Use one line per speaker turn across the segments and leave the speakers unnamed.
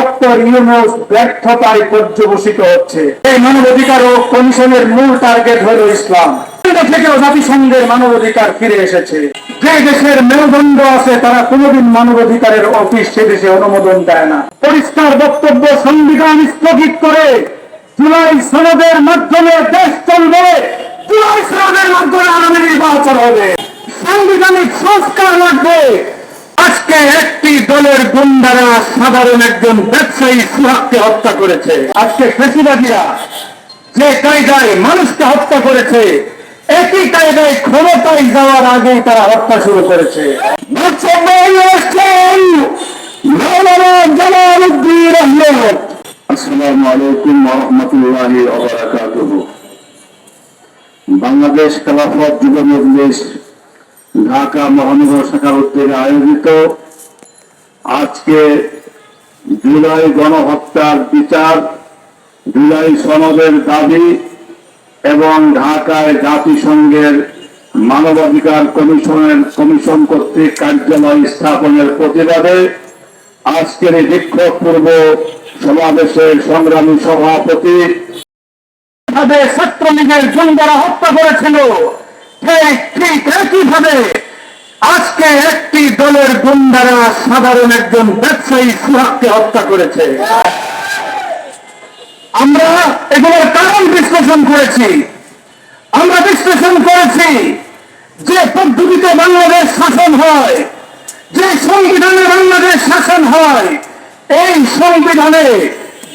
Doctor Yunus ব্যর্থতায় পর্যবসিত হচ্ছে। এই মানবাধিকার ও কমিশনের মূল টার্গেট হলো ইসলাম। থেকেও জাতিসংঘের মানবাধিকার ফিরে এসেছে। যে দেশের মেরুদণ্ড আছে, তারা কোনোদিন মানবাধিকারের অফিস সে দেশে অনুমোদন দেয় না। পরিষ্কার বক্তব্য সংবিধান স্থগিত করে জুলাই সনদের মাধ্যমে দেশ চলবে। জুলাই সনদের মাধ্যমে আগামী নির্বাচন হবে। সাংবিধানিক সংস্কার লাগবে। আজকে একটি দলের গুন্ডারা, সাধারণ একজন ব্যবসায়ী সুহাগকে হত্যা করেছে। আজকে ফেসিবাদীরা যে কায়দায় মানুষকে হত্যা করেছে, একই কায়দায় ক্ষমতায় যাওয়ার আগেই তারা হত্যা শুরু করেছে।
বাংলাদেশ খেলাফত যুব মজলিস, ঢাকা মহানগর শাখার উদ্যোগে আয়োজিত আজকে জুলাই গণহত্যার বিচার, জুলাই সনদের দাবি এবং ঢাকায় জাতিসংঘের মানবাধিকার কমিশনের কমিশন কর্তৃক কার্যালয় স্থাপনের প্রতিবাদে আজকের এই বিক্ষোভ পূর্ব সমাবেশের সংগ্রামী সভাপতি
ছাত্রলীগের জঙ্গরা হত্যা করেছিল। ঠিক ঠিক একইভাবে আজকে একটি দলের গুন্ডারা সাধারণ একজন ব্যবসায়ী সুহাগকে হত্যা করেছে। আমরা এগুলোর কারণ বিশ্লেষণ করেছি। আমরা বিশ্লেষণ করেছি যে পদ্ধতিতে বাংলাদেশ শাসন হয়, যে সংবিধানে বাংলাদেশ শাসন হয়, এই সংবিধানে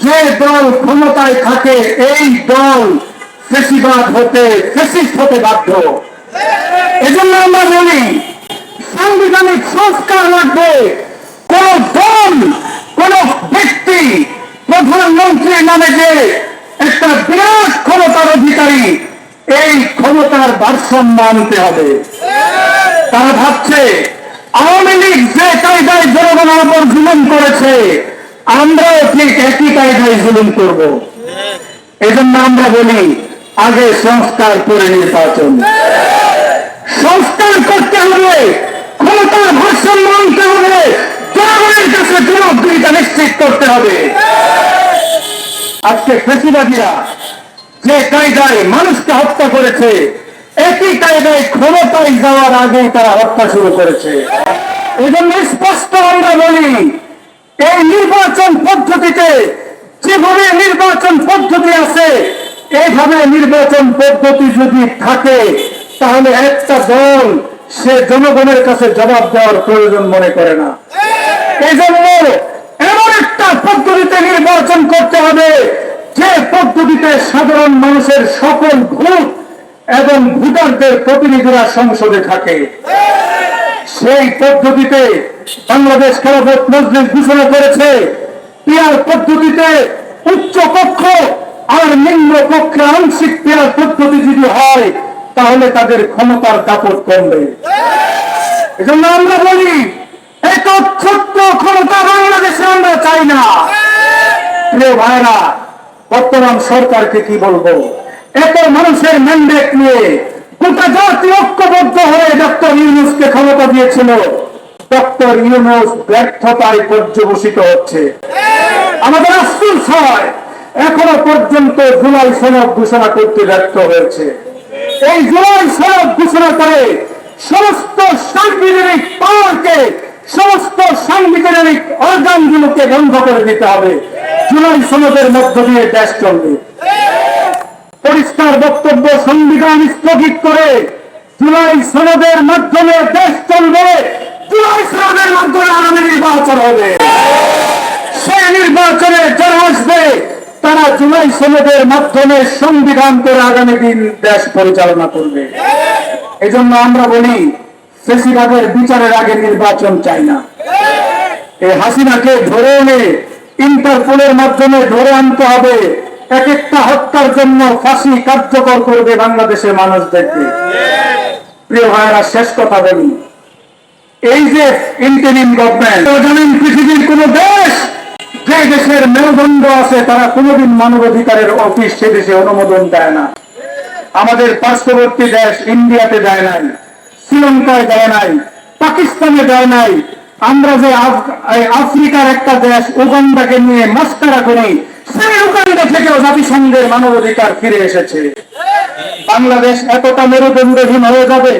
যে দল ক্ষমতায় থাকে, এই দল ফেসিবাদ হতে, ফেসিস্ট হতে বাধ্য। এজন্য আমরা বলি সাংবিধানিক সংস্কার লাগবে। কোন দল, কোন ব্যক্তি প্রধানমন্ত্রীর নামে যে একটা বিরাট ক্ষমতার অধিকারী, এই ক্ষমতার ভারসাম্য আনতে হবে। তারা ভাবছে, আওয়ামী লীগ যে কায়দায় জনগণের উপর জুলুম করেছে, আমরাও ঠিক একই কায়দায় জুলুম করব। এজন্য আমরা বলি, আগে সংস্কার করে নির্বাচন। ফেসিবাদীরা যে কায়দায় মানুষকে হত্যা করেছে, একই কায়দায় ক্ষমতায় যাওয়ার আগেই তারা হত্যা শুরু করেছে। এই জন্য স্পষ্ট আমরা বলি, এই নির্বাচন পদ্ধতিতে যেভাবে নির্বাচন পদ্ধতি আছে, এইভাবে নির্বাচন পদ্ধতি যদি থাকে, তাহলে একটা দল সে জনগণের কাছে জবাব দেওয়ার প্রয়োজন মনে করে না। এই জন্য এমন একটা পদ্ধতিতে নির্বাচন করতে হবে যে পদ্ধতিতে সাধারণ মানুষের সকল ভোট এবং ভোটারদের প্রতিনিধিরা সংসদে থাকে, সেই পদ্ধতিতে বাংলাদেশ খেলাফত মজলিস ঘোষণা করেছে, পিয়ার পদ্ধতিতে উচ্চ কক্ষ আর নিম্ন কক্ষে আংশিক পিয়ার পদ্ধতি যদি হয়, তাহলে তাদের ক্ষমতার দাপট কমবে। এজন্য আমরা বলি এত ছোট্ট ক্ষমতা বাংলাদেশে আমরা চাই না। প্রিয় ভাইরা বর্তমান সরকারকে কি বলব? এত মানুষের ম্যান্ডেট নিয়ে গোটা জাতি ঐক্যবদ্ধ হয়ে ডক্টর ইউনুসকে ক্ষমতা দিয়েছিল। ডক্টর ইউনুস ব্যর্থতায় পর্যবসিত হচ্ছে। আমাদের আফসুস হয়, এখনও পর্যন্ত জুলাই সনদ ঘোষণা করতে ব্যর্থ হয়েছে। এই জুলাই সনদ ঘোষণা করে সমস্ত সাংবিধানিক পাওয়ারকে সমস্ত সাংবিধানিক অর্গানগুলোকে বন্ধ করে দিতে হবে। জুলাই সনদের মধ্য দিয়ে দেশ চলবে। পরিষ্কার বক্তব্য সংবিধান স্থগিত করে জুলাই সনদের মাধ্যমে দেশ চলবে। জুলাই সনদের মাধ্যমে আগামী নির্বাচন হবে। সেই নির্বাচনে যারা আসবে, তারা জুলাই সনদের মাধ্যমে সংবিধান করে আগামী দিন দেশ পরিচালনা করবে। এই জন্য আমরা বলি, ফেসিবাদের বিচারের আগে নির্বাচন চাই না। এই হাসিনাকে ধরে ইন্টারপোলের মাধ্যমে ধরে আনতে হবে। এক একটা হত্যার জন্য ফাঁসি কার্যকর করবে বাংলাদেশের মানুষদেরকে। প্রিয় ভাইয়েরা, শেষ কথা বলি। এই যে ইন্টারিম গভর্নমেন্ট জানেন পৃথিবীর কোন দেশ, যে দেশের মেরুদণ্ড আছে, তারা কোনোদিন মানবাধিকারের অফিস সে দেশে অনুমোদন দেয় না। আমাদের পার্শ্ববর্তী দেশ ইন্ডিয়াতে দেয় নাই, শ্রীলঙ্কায় দেয় নাই, পাকিস্তানে দেয় নাই আমরা যে আফ্রিকার একটা দেশ, উগান্ডাকে নিয়ে মাস্কারা করি, সেই উগান্ডা থেকেও জাতিসংঘের মানবাধিকার ফিরে এসেছে। বাংলাদেশ এতটা মেরুদণ্ডহীন হয়ে যাবে?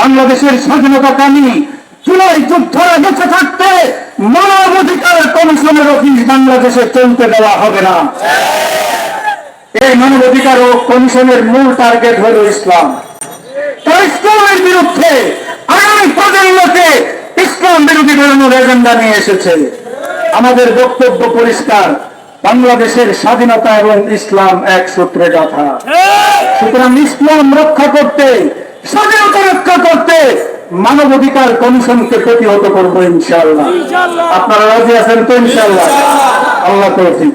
বাংলাদেশের স্বাধীনতা কামী জুলাই যুদ্ধরা বেঁচে থাকতে মানবাধিকার কমিশনের অফিস বাংলাদেশে চলতে দেওয়া হবে না। এই মানবাধিকার ও কমিশনের মূল টার্গেট হল ইসলাম। তারা ইসলামের বিরুদ্ধে আগামী প্রজন্মকে ইসলাম বিরোধী ধরনের এজেন্ডা নিয়ে এসেছে। আমাদের বক্তব্য পরিষ্কার। বাংলাদেশের স্বাধীনতা এবং ইসলাম এক সূত্রে গাথা। সুতরাং ইসলাম রক্ষা করতে স্বাধীনতা রক্ষা করতে মানবাধিকার কমিশনকে প্রতিহত করব ইনশাআল্লাহ। আপনারা রাজি আছেন তো ইনশাআল্লাহ? আল্লাহ তৌফিক